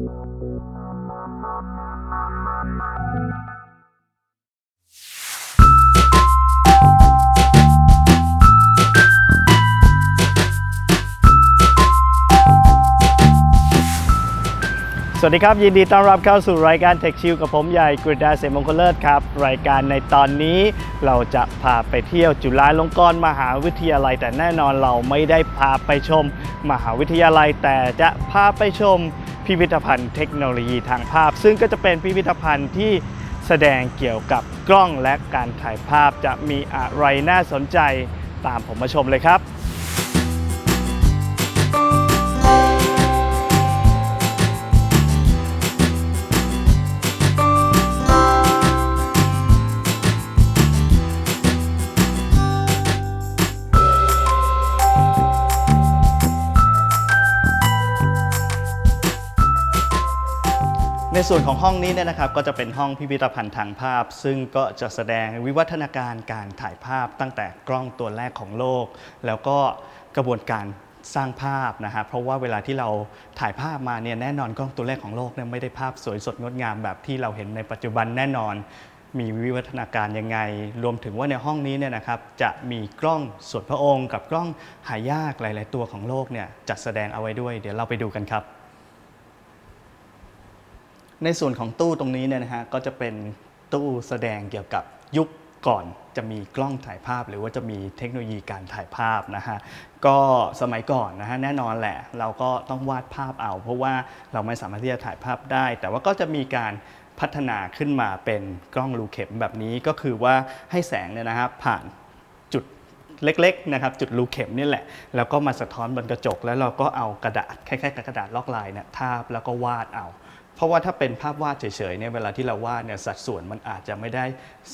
สวัสดีครับ ยินดีต้อนรับเข้าสู่รายการ Tech Chill กับผมใหญ่กฤษดาเสมมงคลเลิศครับ รายการในตอนนี้เราจะพาไปเที่ยวจุฬาลงกรณ์มหาวิทยาลัย แต่แน่นอนเราไม่ได้พาไปชม มหาวิทยาลัยแต่จะพาไปชม พิพิธภัณฑ์เทคโนโลยีทางภาพ ซึ่งก็จะเป็นพิพิธภัณฑ์ที่แสดงเกี่ยวกับกล้องและการถ่ายภาพจะมีอะไรน่าสนใจตามผมมาชมเลยครับ ส่วนของห้องนี้เนี่ยนะครับก็จะเป็นห้องพิพิธภัณฑ์ทางภาพ ซึ่งก็จะแสดงวิวัฒนาการการถ่ายภาพตั้งแต่กล้องตัวแรกของโลก แล้วก็กระบวนการสร้างภาพนะฮะเพราะว่าเวลาที่เราถ่ายภาพมาเนี่ยแน่นอนกล้องตัวแรกของโลกเนี่ยไม่ได้ภาพสวยสดงดงามแบบที่เราเห็นในปัจจุบันแน่นอน มีวิวัฒนาการยังไง รวมถึงว่าในห้องนี้เนี่ยนะครับจะมีกล้องส่วนพระองค์ กับกล้องหายากหลาย ๆ ตัวของโลกเนี่ยจัดแสดงเอาไว้ด้วย เดี๋ยวเราไปดูกันครับ ในส่วนของตู้ตรงนี้เนี่ยนะฮะก็จะเป็นตู้แสดงเกี่ยวกับยุคก่อนจะมีกล้องถ่ายภาพ หรือว่าจะมีเทคโนโลยีการถ่ายภาพนะฮะก็สมัยก่อนนะฮะแน่นอนแหละ เราก็ต้องวาดภาพเอา เพราะว่าเราไม่สามารถที่จะถ่ายภาพได้ แต่ว่าก็จะมีการพัฒนาขึ้นมาเป็นกล้องรูเข็มแบบนี้ก็คือว่าให้แสงเนี่ยนะครับผ่านจุดเล็กๆนะครับจุดรูเข็มนี่แหละ แล้วก็มาสะท้อนบนกระจก แล้วเราก็เอากระดาษคล้ายๆกับกระดาษลอกลายเนี่ยทาบแล้วก็วาดเอา เพราะว่าถ้าเป็นภาพวาดเฉยๆเนี่ยเวลาที่เราวาดเนี่ยสัดส่วนมันอาจจะไม่ได้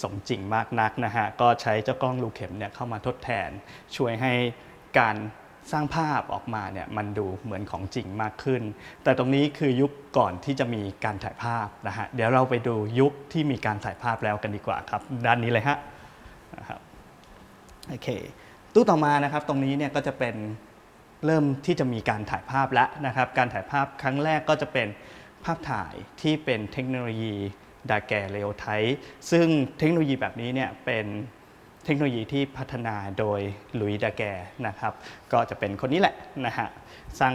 สมจริงมากนักนะฮะก็ใช้เจ้ากล้องรูเข็มเนี่ยเข้ามาทดแทน ช่วยให้การสร้างภาพออกมาเนี่ยมันดูเหมือนของจริงมากขึ้น แต่ตรงนี้คือยุคก่อนที่จะมีการถ่ายภาพนะฮะเดี๋ยวเราไปดูยุคที่มีการถ่ายภาพแล้วกันดีกว่าครับ ด้านนี้เลยฮะนะครับโอเคตู้ต่อมานะครับตรงนี้เนี่ยก็จะเป็นเริ่มที่จะมีการถ่ายภาพแล้วนะครับ การถ่ายภาพครั้งแรกก็จะเป็น ภาพถ่ายที่เป็นเทคโนโลยีดาแกเรโอไทซึ่งเทคโนโลยีแบบนี้เนี่ยเป็นเทคโนโลยีที่พัฒนาโดยลุยดาแกนะครับ ก็จะเป็นคนนี้แหละนะฮะสร้าง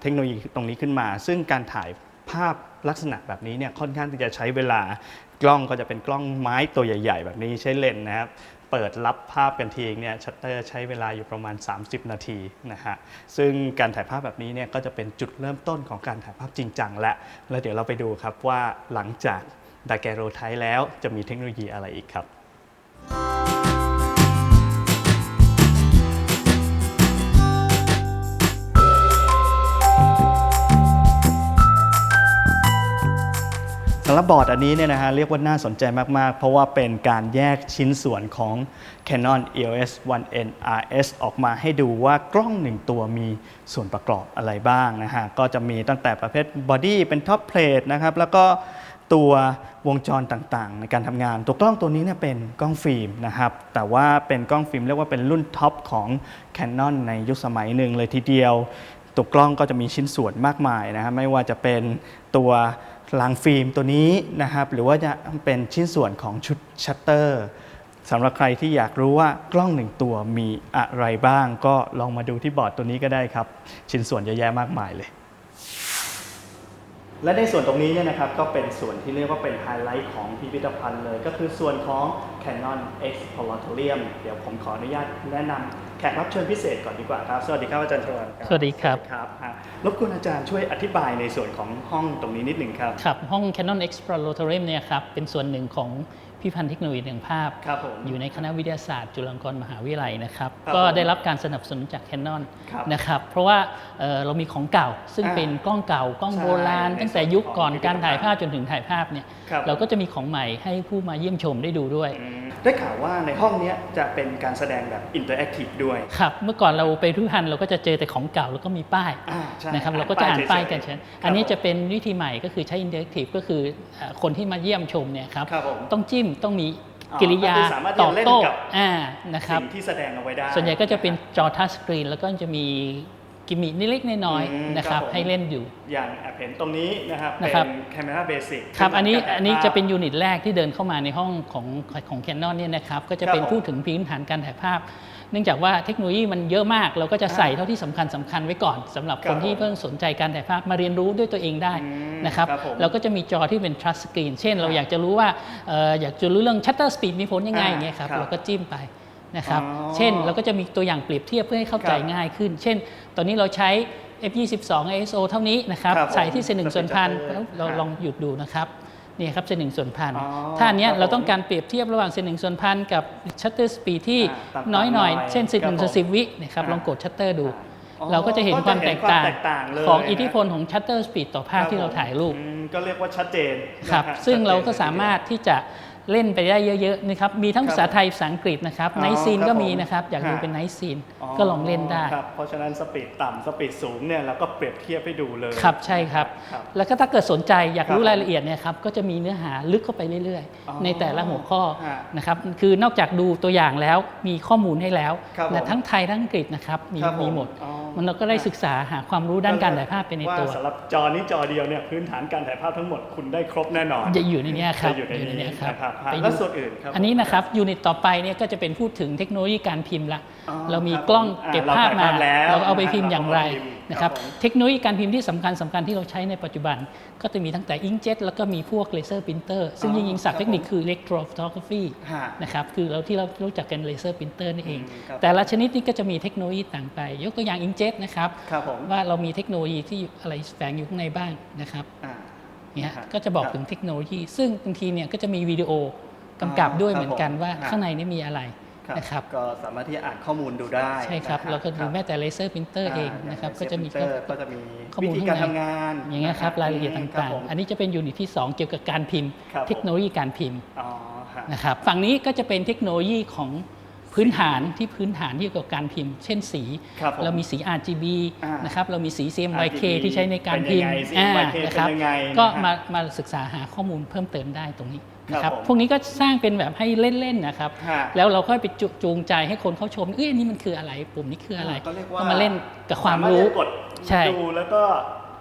เทคโนโลยีตรงนี้ขึ้นมา ซึ่งการถ่ายภาพลักษณะแบบนี้เนี่ยค่อนข้างที่จะใช้เวลากล้องก็จะเป็นกล้องไม้ตัวใหญ่ ๆ แบบนี้ใช้เลนส์นะครับ เปิดรับภาพกันทีเองเนี่ยชัตเตอร์ใช้เวลาอยู่ประมาณ 30 นาทีนะฮะซึ่งการถ่ายภาพแบบนี้เนี่ยก็จะเป็นจุดเริ่มต้นของการถ่ายภาพจริงจังและ แล้วเดี๋ยวเราไปดูครับว่าหลังจากดาแกโรไทแล้วจะมีเทคโนโลยีอะไรอีกครับ สำหรับบอร์ดอันนี้เนี่ยนะฮะเรียกว่าน่าสนใจมาก ๆ เพราะว่าเป็นการแยกชิ้นส่วนของ Canon EOS 1N RS ออกมาให้ดูว่ากล้องหนึ่งตัวมีส่วนประกอบอะไรบ้างนะฮะ ก็จะมีตั้งแต่ประเภทบอดี้เป็นท็อปเพลทนะครับ แล้วก็ตัววงจรต่างๆ ในการทำงาน ตัวกล้องตัวนี้เนี่ยเป็นกล้องฟิล์มนะครับ แต่ว่าเป็นกล้องฟิล์มเรียกว่าเป็นรุ่นท็อปของ Canon ในยุคสมัยหนึ่งเลยทีเดียว ตัวกล้องก็จะมีชิ้นส่วนมากมายนะครับไม่ว่าจะเป็นตัว รางฟิล์มตัวนี้นะครับหรือว่าจะเป็นชิ้นส่วนของชุดชัตเตอร์สำหรับใครที่อยากรู้ว่ากล้องหนึ่งตัวมีอะไรบ้าง ก็ลองมาดูที่บอร์ดตัวนี้ก็ได้ครับ ชิ้นส่วนเยอะแยะมากมายเลยและในส่วนตรงนี้เนี่ยนะครับก็เป็นส่วนที่เรียกว่าเป็นไฮไลท์ของพิพิธภัณฑ์เลย ก็คือส่วนของ Canon Exploratorium เดี๋ยวผมขออนุญาตแนะนำ ขกรับเชิญพิเศษก่อนดีกว่าครับ สวัสดีครับอาจารย์ชวนครับสวัสดีครับครับฮะรบกวนอาจารย์ช่วยอธิบายในส่วนของห้องตรงนี้นิดหนึ่งครับ ครับ ห้อง Canon Exploratorium เนี่ยครับ เป็นส่วนหนึ่งของ พิพิธภัณฑ์เทคโนโลยีแห่งภาพครับผมอยู่ในคณะวิทยาศาสตร์ จุฬาลงกรณ์มหาวิทยาลัยนะครับครับก็ผมได้รับการสนับสนุนจาก Canon ครับนะครับ เพราะว่าเอ่อเรามีของเก่า ซึ่งอ่าเป็นกล้องเก่ากล้องใช่โบราณในตั้งแต่ยุคก่อนส่วนของการถ่ายพิพิธภัณฑ์ภาพจนถึงถ่ายภาพเนี่ยครับเราก็จะมีของใหม่ให้ผู้มาเยี่ยมชมได้ดูด้วยอืมได้ข่าวว่าในห้องเนี้ยจะเป็นการแสดงแบบอินเตอร์แอคทีฟด้วยครับเมื่อก่อนเราไปพิพิธภัณฑ์เราก็จะเจอแต่ของเก่าแล้วก็มีป้ายอ่าใช่นะครับเราก็จะอ่านป้ายกันเฉเช่ยนๆอันนี้ครับจะเป็นวิธีใหม่ก็คือใช้อินเ r อร์แอคทีฟก็คือเอ่อคนที่มาเยี่ยมชมเนี่ยครับครับผมต้องจิ้มต้องมีอ๋อกิริยาก็คือสามารถตอบเล่นโต้กับอ่านะครับสิ่งที่แสดงเอาไว้ได้ส่วนใหญ่ก็จะเป็นจอทัชสกรีนแล้วก็จะมี กิมมินิดเล็กๆน้อยอืมๆนะคครัรับบผม ให้เล่นอยู่ อย่างแอบเห็นตรงนี้นะครับ นะเป็ครับน Camera Basic ครับอันนี้ซึ่งการอันนี้จะเป็นถ่ายภาพยูนิตแรกที่เดินเข้ามาในห้องของของแคนนอนเนี่ยนะครับก็จะเป็นครับผมพูดถึงพื้นฐานการถ่ายภาพ เนื่องจากว่าเทคโนโลยีมันเยอะมาก เราก็จะใส่เท่าที่สำคัญสำคัญไว้ก่อนสำหรับครับคนที่เพิ่งสนใจการถ่ายภาพมาเรียนรู้ด้วยตัวเองได้ อืมนะครับครับผม เราก็จะมีจอที่เป็น touch screen เช่น เราครับอยากจะรู้ว่าเอ่ออยากจะรู้เรื่อง shutter speed มีผลยังไงอ่าอย่างเงี้ยครับครับ เราก็จิ้มไป นะครับอ๋อเช่นเราก็จะมีตัวอย่างเปรียบเทียบเพื่อให้เข้าใจครับง่ายขึ้น เช่น ตอนนี้เราใช้ f22 ISO เท่านี้นะครับครับผมใส่ที่เซนหนึ่งส่วนพัน Shutter เราครับลองหยุดดูนะครับนี่ครับเซนหนึ่งส่วนพันอ๋อถ้าอันเนี้ยครับเราต้องผมการเปรียบเทียบระหว่างเซนหนึ่งส่วนพันกับชัตเตอร์สปีดที่อ่าต่ำๆน้อยหน่อยหน่อย เช่นเซนหนึ่งครับส่วนสิบวินะครับอ่าลองกดชัตเตอร์ดูอ๋อเราก็จะเห็นความแตกต่างก็จะเห็นความแตกต่างเลยของนะอิทธิพลของชัตเตอร์สปีดต่อภาพที่เราถ่ายรูปอืมก็เรียกว่าชัดเจนครับนะฮะซึ่งเราก็ชัดจนลยสามารถที่จะ เล่นไปได้เยอะๆนะครับมีทั้งครับภาษาไทยภาษาอังกฤษนะครับอ๋อไนซีนครับก็มีผมนะครับอยากดูฮะเป็นไนซีนก็ลองเล่นได้ครับเพราะฉะนั้นสปีดต่ำสปีดสูงเนี่ยเราก็เปรียบเทียบให้ดูเลยครับใช่ครับครับแล้วก็ถ้าเกิดสนใจอยากรู้ครับรายละเอียดเนี่ยครับก็จะมีเนื้อหาลึกเข้าไปเรื่อยอ๋อๆในแต่ละหัวข้อฮะนะครับคือนอกจากดูตัวอย่างแล้วมีข้อมูลให้แล้วครับนะผมทั้งไทยทั้งอังกฤษนะครับมีครับผมมีหมดอ๋อ มันเราก็ได้ศึกษาหาความรู้ด้านการถ่ายภาพไปในตัวาสำหรับจอนี้จอเดียวเนี่ยพื้นฐานการถ่ายภาพทั้งหมดคุณได้ครบแน่นอนจะอยู่ในเนี้ยครับจะอยู่ในนี้เนี้ยครับนะครับไปแล้วดูส่วนอื่นครับอันนี้นะครับยูนิตต่อไปเนี่ยก็จะเป็นพูดถึงเทคโนโลยีการพิมพ์ละอ๋อเรามีครับกล้องอ่าเก็บเราภาพถ่ายมาภาพแล้วเราเอาไปพิมพ์นะครับอย่างไรเราเอาไปพิมพ์นะครับครับผมเทคโนโลยีการพิมพ์ที่สำคัญสำคัญที่เราใช้ในปัจจุบัน ก็จะมีตั้งแต่อิงเจ็ตแล้วก็มีพวกเลเซอร์ปรินเตอร์ซึ่งอ๋จอริงๆศัพครัท์บเทคนิคผมคืออิเล็กโทรฟอโตกราฟีฮะนะครับคือเราที่เรารู้จักกันเลเซอร์ปรินเตอร์นี่เองอืมครับแต่ละชนิดนี้ก็จะมีเทคโนโลยีต่างไป ยกตัวอย่างอิงเจ็ตนะครับครับผมว่าเรามีเทคโนโลยีที่อะไรแฝงอยู่ข้างในบ้างนะครับอ่าเนี่ยครับก็จะบอกครับถึงเทคโนโลยี ซึ่งบางทีเนี่ยก็จะมีวิดีโอกำกับด้วยครับเหมือนกันว่าผมข้างในนี่มีอะไร นะครับก็สามารถที่จะอ่านข้อมูลดูได้ใช่ครับนะเราก็ดูครับแม้แต่เลเซอร์ปรินเตอร์เองนะครับาก็จะมีเซอร์ก็จะมีข้อวิมูลธีข้างการในทำงานอย่างเงี้ยครับรายละเอียดคต่างผมๆอันนี้จะเป็นยูนิตที่ 2 เกี่ยวกับการพิมพ์ครับผมเทคโนโลยีการพิมพ์อ๋อฮะนะครับฝั่งนี้ก็จะเป็นเทคโนโลยีของ พื้นฐานที่พื้นฐานที่เกี่ยวกับการพิมพ์ เช่นสี ครับผมเรามีสี RGB อ่านนะครับเรามีสี CMYK RGB ที่ใช้ในการพิมพ์เป็นยังไง CMYK นะครับเป็นยังไงก็นะฮะมามาศึกษาหาข้อมูลเพิ่มเติมได้ตรงนี้นะคครัรับบผม พวกนี้ก็สร้างเป็นแบบให้เล่นๆนะครับ ฮะ แล้วเราค่อยไปจูจูงใจให้คนเข้าชม เอ้ยอันนี่มันคืออะไร ปุ่มนี้คืออะไรก็เรียกว่าก็มาเล่นกับความรู้ สถจะกดใช่ ดูแล้วก็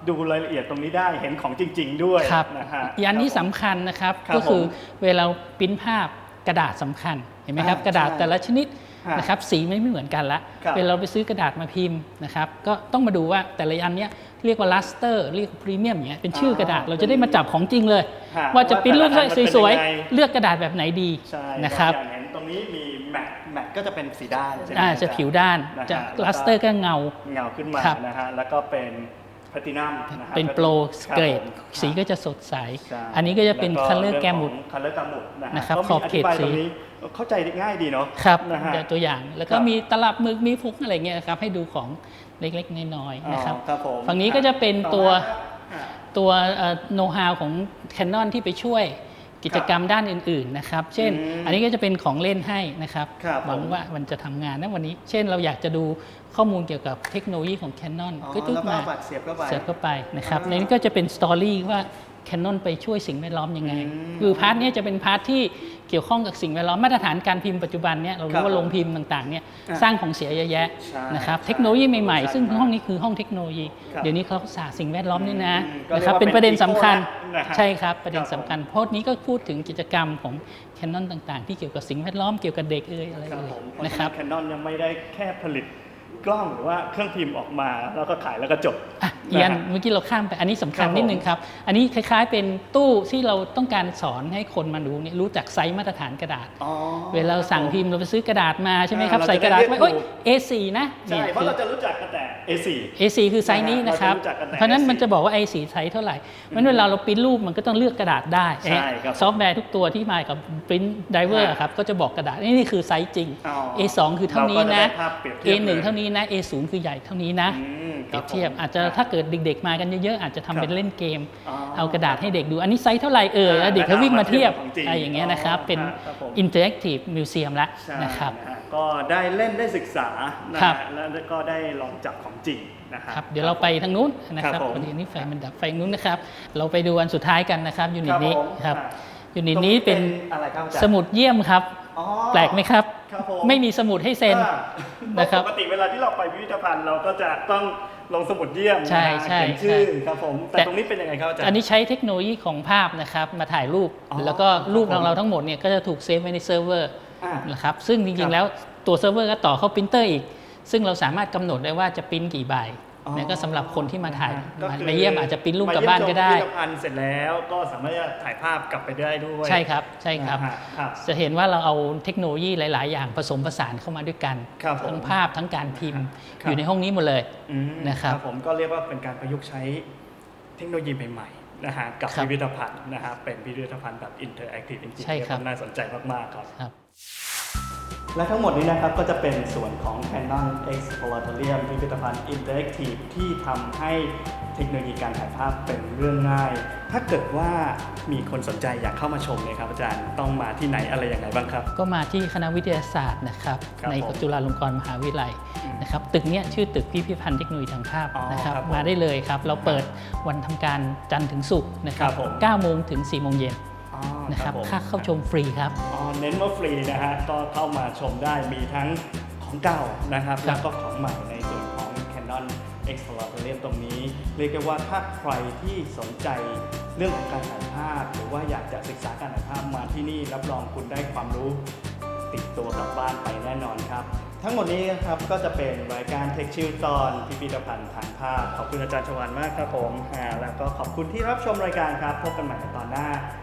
ดูรายละเอียดตรงนี้ได้เห็นของจริง ๆ ด้วยครับนะฮะ อีกอันที่ครับผมสำคัญนะครับ ครับก็คือผมเวลาปริ้นภาพ กระดาษสำคัญเห็นไหมครับอ่ากระดาษใช่แต่ละชนิดฮะนะครับสีไม่เหมือนกันละครับเวลาเราไปซื้อกระดาษมาพิมพ์นะครับ ก็ต้องมาดูว่าแต่ละอันเนี้ยเรียกว่าลัสเตอร์เรียกพรีเมียมอย่างเงี้ยเป็นชื่อกระดาษเราจะได้มาจับของจริงเลยฮะว่าจะปริ้นรูปว่าแต่ละอันมันเป็นสวยยังไงๆเลือกกระดาษแบบไหนดีใช่นะครับอย่างเห็นตรงนี้มีแมทแมทก็จะเป็นสีด้านใช่ไหมอ่าอาจะรย์ผิวด้านนะฮะจะแล้วก็ลัสเตอร์ก็เงาเงาขึ้นมาครับนะฮะแล้วก็เป็น แพลตินัมนะฮะเป็นโปรครับเกรดผมสีก็จะสดใสใช่อันนี้ก็จะเป็นล้วคัลเลอร์แกมุดคัลเลอร์แกมุดนะฮะนะครับก็ขอบมีเขตธิบายสีตรงนี้เข้าใจง่ายดีเนาะครับนะฮะตัวอย่างแล้วก็ครับมีตลับหมึกมีพุกอะไรเงี้ยครับให้ดูของเล็กๆน้อยๆนะครับอ๋อครับผมฝั่งนี้ก็จะเป็นต่อตัวมาอะตัวโน้ตฮาวของ Canon ที่ไปช่วย กิจกรรมด้านอื่นๆนะครับ เช่นอืมอันนี้ก็จะเป็นของเล่นให้นะครับครับหวังผมว่ามันจะทำงานนะวันนี้ เช่น เราอยากจะดูข้อมูลเกี่ยวกับเทคโนโลยีของ Canon อ๋อก็จุดแล้วก็มาเอาบัตรเสียบเข้าไปเสิร์ฟเข้าไปนะครับอ่าในนี้ก็จะเป็นสตอรี่ว่า Canon ไปช่วยสิ่งแวดล้อมยังไงอืมคือพาร์ทเนี้ยจะเป็นพาร์ทที่เกี่ยวข้องกับสิ่งแวดล้อมมาตรฐานการพิมพ์ปัจจุบันเนี่ยเราครัรู้บว่าโรงพิมพ์ต่างๆเนี่ยอ่าสร้างของเสียเยอะแยะใช่นะครับใช่เทคโนโลยีใหม่ๆ ซึ่งใช่ห้องนี้คือห้องเทคโนโลยีครับเดี๋ยวนี้เขาศาสตร์สิ่งแวดล้อมนี่นะอืมก็นะครับเรียกว่าเป็นประเด็นสำคัญเป็น eco นะฮะใช่ครับประเด็นครับสำคัญโพสต์นี้ก็พูดถึงกิจกรรมของ Canon ต่างๆ ที่เกี่ยวกับสิ่งแวดล้อมเกี่ยวกับเด็กเอ่ยอะไรครับเอ่ยผมนะครับแคนนอนยังไม่ได้แค่ผลิตกล้องหรือว่าเครื่องพิมพ์ออกมาแล้วก็ขายแล้วก็จบ อะอีกอันนะฮะเมื่อกี้เราข้ามไปอันนี้สำคัญครับผมนิดนึงครับ อันนี้คล้าย ๆ เป็นตู้ที่เราต้องการสอนให้คนมารู้เนี่ยรู้จักไซส์มาตรฐานกระดาษอ๋อเวลาเราสั่งพิมพ์เราไปซื้อกระดาษมาใช่ไหมครับอ่าใส่กระดาษเราจะได้ไว้โอ้ยเรียกถูก A4 นะใช่เนี่ยเพราะคือเราจะรู้จักกันแต่ A4 A4 คือไซส์นี้นะครับเราจะรู้จักกันแต่เพราะฉะนั้น A4 มันจะบอกว่า A4 ไซส์เท่าไหร่เพราะฉะนั้นเวลาเราปริ้นรูปมันก็ต้องเลือกกระดาษได้ใช่ครับซอฟต์แวร์ทุกตัวที่มากับปริ้นไดเวอร์ฮะครับก็จะบอกกระดาษนี่นี่คือไซส์จริงอ๋อ A2 คือเท่านี้นะเราก็จะได้ภาพเปรียบเทียบ A1 เลยเท่านี้นะ A0 คือใหญ่เท่านี้นะอืมเปรียบเทียบคอาจจะผมถ้าเกิดเด็กๆมากันเยอะๆอาจจะทำเป็นครับเล่นเกมอ๋อเอากระดาษให้เด็กดู อันนี้ไซส์เท่าไหร่เอ่ยอ่าแล้วเด็กเขาวิ่งมาเทียบแล้วเอามาเทียบกับของจริงอะไรอย่างเงี้ยนะครับอ๋อเป็นครับผม interactive museum ละใช่นะครับนะฮะก็ได้เล่นได้ศึกษานะครัฮะบแล้วก็ได้ลองจับของจริงนะฮะครับเดี๋ยวเราไปทางนู้นนะคครัรับบผมพอดีนี่ไฟมันดับไฟนู้นนะครับ เราไปดูอันสุดท้ายกันนะครับยูนิตนี้ผมครับอะยูนิตนี้เป็นอะไรครับอาจารย์สมุดเยี่ยมครับอ๋อแปลกไหมครับครับผมไม่มีสมุดให้เซ็นอ่านะครับปกติเวลาที่เราไปพิพิธภัณฑ์เราก็จะต้อง ลงสมุดเยี่ยมใช่นะฮะใช่เขียนชื่อใช่ครับผม แต่แต่ ตรงนี้เป็นยังไงครับอาจารย์ อันนี้ใช้เทคโนโลยีของภาพนะครับมาถ่ายรูปอ๋อแล้วก็รูปครับของเราทั้งหมดเนี่ยก็จะถูกเซฟไว้ในเซิร์ฟเวอร์อ่า นะครับซึ่งจครัริงบๆแล้วตัวเซิร์ฟเวอร์ก็ต่อเข้าปรินเตอร์อีก ซึ่งเราสามารถกำหนดได้ว่าจะปริ้นกี่ใบ อ๋อนั่นก็สำหรับคนที่มาถ่ายก็มาคือมาเยี่ยมอาจจะปริ้นรูปกลับบ้านก็ได้ มเยี่ยมชมพิพิธภัณฑ์เสร็จแล้วก็สามารถจะถ่ายภาพกลับไปได้ด้วยใช่ครับใช่ครับนะฮะครับ จะเห็นว่าเราเอาเทคโนโลยีหลาย ๆ อย่างผสมผสานเข้ามาด้วยกันครับผมทั้งภาพทั้งการพิมพ์ครับ อยู่ในห้องนี้หมดเลย อืมนะครับผมก็เรียกว่าเป็นการประยุกต์ใช้เทคโนโลยีใหม่ๆนะฮะกับครับพิพิธภัณฑ์นะฮะเป็นพิพิธภัณฑ์แบบอินเทอร์แอคทีฟจริงๆใช่ครับ เยกว่าน่าสนใจมากๆครับ ครับ และทั้งหมดนี้นะครับก็จะเป็นส่วนของ Canon Exploratorium พิพิธภัณฑ์ Interactive ที่ทำให้เทคโนโลยีการถ่ายภาพเป็นเรื่องง่าย ถ้าเกิดว่ามีคนสนใจอยากเข้ามาชมเนี่ยครับอาจารย์ต้องมาที่ไหนอะไรยังไงบ้างครับ ก็มาที่คณะวิทยาศาสตร์นะครับครับในผมจุฬาลงกรณ์มหาวิทยาลัยอืมนะครับตึกเนี้ยชื่อตึกพิพิธภัณฑ์เทคโนโลยีทางภาพอ๋อนะครับครับผมมาได้เลยครับ เราเปิดวันทำการจันทร์ถึงศุกร์นะครัครับบผม9โมงถึง4โมงเย็น อ๋อนะครับผมค่าเข้าชมฟรีครับ อ๋อเน้นว่าฟรีนะฮะก็เข้ามาชมได้มีทั้งของเก่านะครับครัแล้วบก็ของใหม่ในส่วนของ Canon Exploratorium ตรงนี้ เรียกได้ว่าถ้าใครที่สนใจเรื่องของการถ่ายภาพ หรือว่าอยากจะศึกษาการถ่ายภาพมาที่นี่รับรองคุณได้ความรู้ติดตัวกลับบ้านไปแน่นอนครับ ทั้งหมดนี้นะครับก็จะเป็นรายการเทคชิวตอนพิพิธภัณฑ์ทางภาพ ขอบคุณอาจารย์ชวานมากครับผมอ่าแล้วก็ขอบคุณที่รับชมรายการครับพบกันใหม่ในตอนหน้าส